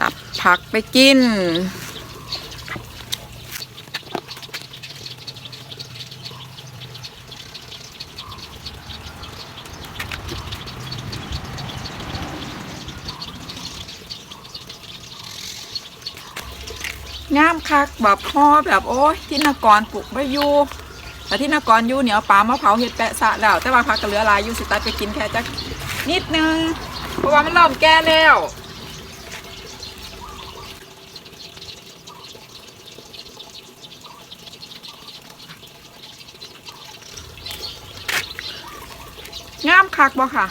ตับผักไปกิน งามคักแบบห่อแบบโอ้ยที่นกรปลูกไม่อยู่แต่ที่นกรอยู่เหนียวปลามะเผาเห็ดแปะสะแล้ว แต่ว่าพักก็เหลือลายอยู่สิตัดไปกินแค่จักนิดนึง เพราะว่ามันเริ่มแก่แล้ว งามคักบ่ค่ะ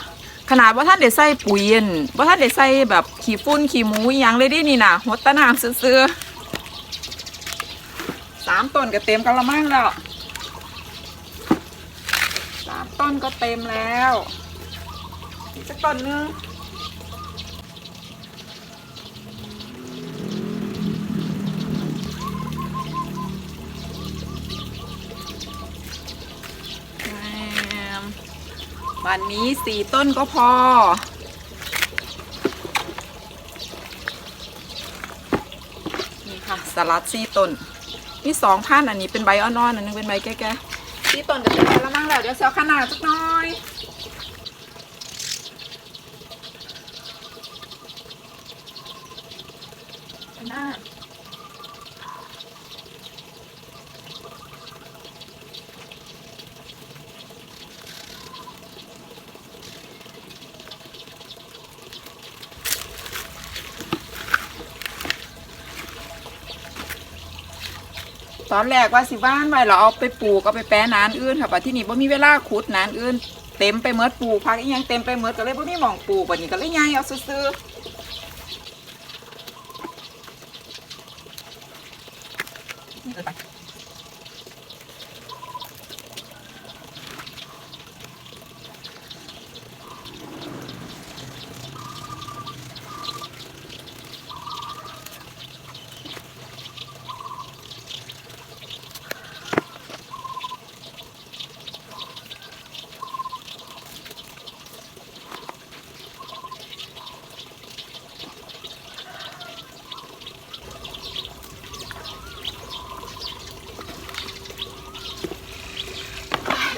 ขนาดว่าท่านเด็ดใส่ปุ๋ยเย็นว่าท่านเด็ดใส่แบบขี้ฟุ้นขี้หมูอหยังเลยดินี่นะหดตะนามซื้อสามต้นก็เต็มกะละมังแล้วสามต้นก็เต็มแล้วอีกสักต้นนึง วันนี้สี่ต้นก็พอ นี่ค่ะสลัดสี่ต้นนี่สองพันอันนี้เป็นใบอ่อนๆอันนึงเป็นใบแก่ๆสี่ต้นก็เป็นใบละมั่งแล้วเดี๋ยวเสียวขนาดสักหน่อยหน้า ตอนแรกว่าสิบ้านไว้เราเอาไปปลูกเอาไปแปรนานอื่นค่ะป่ะที่นี่บ่มีเวลาขุดนานอื่น เต็มไปเมดปลูกพักอีหยังเต็มไปเมดก็เลยบ่มีหม่องปลูกบัดนี้ก็เลยย้ายเอาซื้อๆ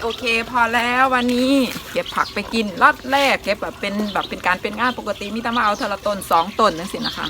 โอเค พอแล้ววันนี้เก็บผักไปกินรอดแรกเก็บแบบเป็นแบบเป็นการเป็นงานปกติมีแต่มาเอาเทละต้นสองต้นนั่นสินะคะ